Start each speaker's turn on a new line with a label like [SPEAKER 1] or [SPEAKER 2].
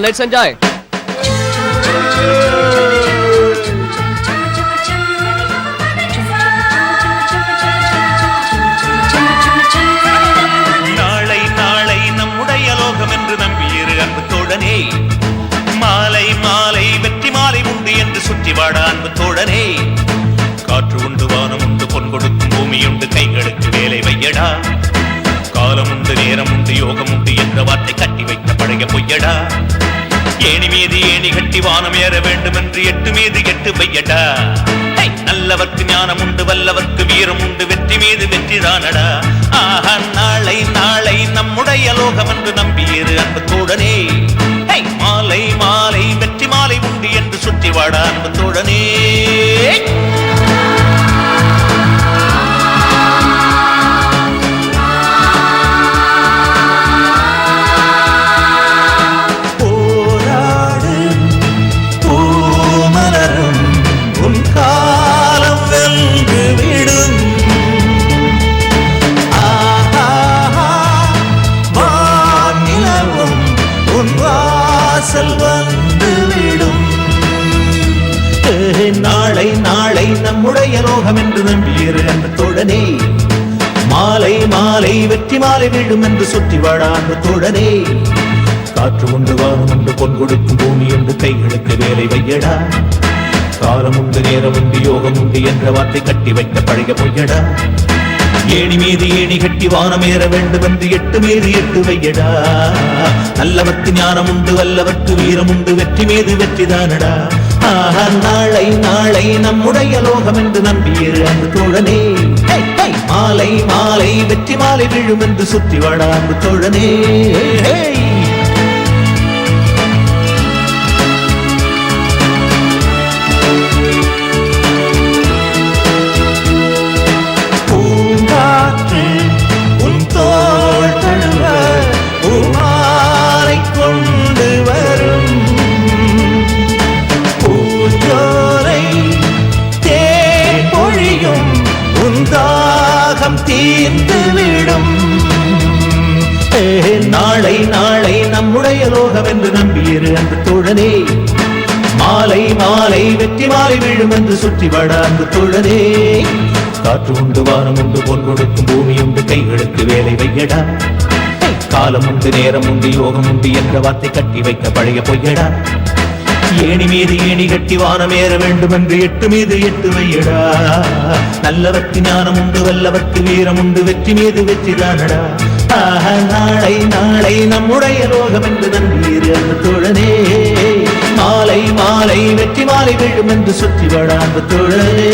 [SPEAKER 1] Let's enjoy.
[SPEAKER 2] நாளை நாளை நம்முடைய லோகம் என்று நம்பியிரு அன்பு தோழனே. மாலை மாலை வெற்றி மாலை உண்டு என்று சுற்றி வாட அன்பு தோழனே. காற்று உண்டு வானம் உண்டு பொன் கொடுக்கும் பூமி உண்டு கைகளுக்கு வேலை வையடா. காலம் உண்டு நேரம் உண்டு யோகம் உண்டு என்ற வார்த்தை கட்டி வைத்த பழைய பொய்யடா. ஏணி மீது ஏணி கட்டி வானம் ஏற வேண்டும் என்று எட்டு மீது எட்டு பையடா நல்லவர்க்கு ஞானம் உண்டு வல்லவர்க்கு வீரம் உண்டு வெற்றி மீது வெற்றி தானடா? ஆஹா நாளை நாளை நம்முடைய லோகம் என்று நம்பியிரு அன்பு தோழனே. மாலை மாலை வெற்றி மாலை உண்டு என்று சுற்றி வாடா அன்பு தோழனே. நாளை நாளை நம்முடைய லோகம் என்று நம்பியிரு அன்பத்தோடனே மாலை மாலை வெற்றி மாலை விடும் என்று சுற்றி வாழா அன்பத்தோடனே காற்று உண்டு வானம் உண்டு பொன் கொடுக்கும் பூமி என்று கைகளுக்கு வேலை வையடா. காலம் உண்டு நேரம் உண்டு யோகம் உண்டு என்ற வார்த்தை கட்டி வைத்த பழைய பொய்யடா. ஏணி மீது ஏணி கட்டி வானம் ஏற வேண்டும் என்று எட்டு மீது எட்டு வையடா. நல்லவர்க்கு ஞானம் உண்டு வல்லவர்க்கு வீரம் உண்டு வெற்றி மீது வெற்றிதானடா நாளை நாளை நம்முடைய லோகம் என்று நம்பியிரு அன்பு தோழனே. மாலை மாலை வெற்றி மாலை விழும் என்று சுத்தி வாழ அன்பு தோழனே. தாகம் தீர்ந்து விடும். நாளை நாளை நம்முடைய லோகம் என்று நம்பியிரு அன்பு தோழனே. மாலை மாலை வெற்றி மாலை விழும் என்று சுற்றி வாட அன்பு தோழனே. காற்று உண்டு வானம் உண்டு பொன் கொடுக்கும் பூமி உண்டு கைகளுக்கு வேலை வையடா. காலம் உண்டு நேரம் உண்டு யோகம் உண்டு என்ற வார்த்தை கட்டி வைக்க பழைய பொய்யடா. ஏணி மீது ஏணி கட்டி வானம் ஏற வேண்டும் என்று எட்டு மீது எட்டு வையடா. நல்லவற்றி ஞானம் உண்டு வல்லவற்றி வீரம் உண்டு வெற்றி மீது வெற்றி தானடா. நாளை நாளை நம்முடைய லோகம் என்று நம்பீர் அந்த தோழனே. மாலை மாலை வெற்றி மாலை விழும் என்று சுற்றி வாழ அந்த தோழனே.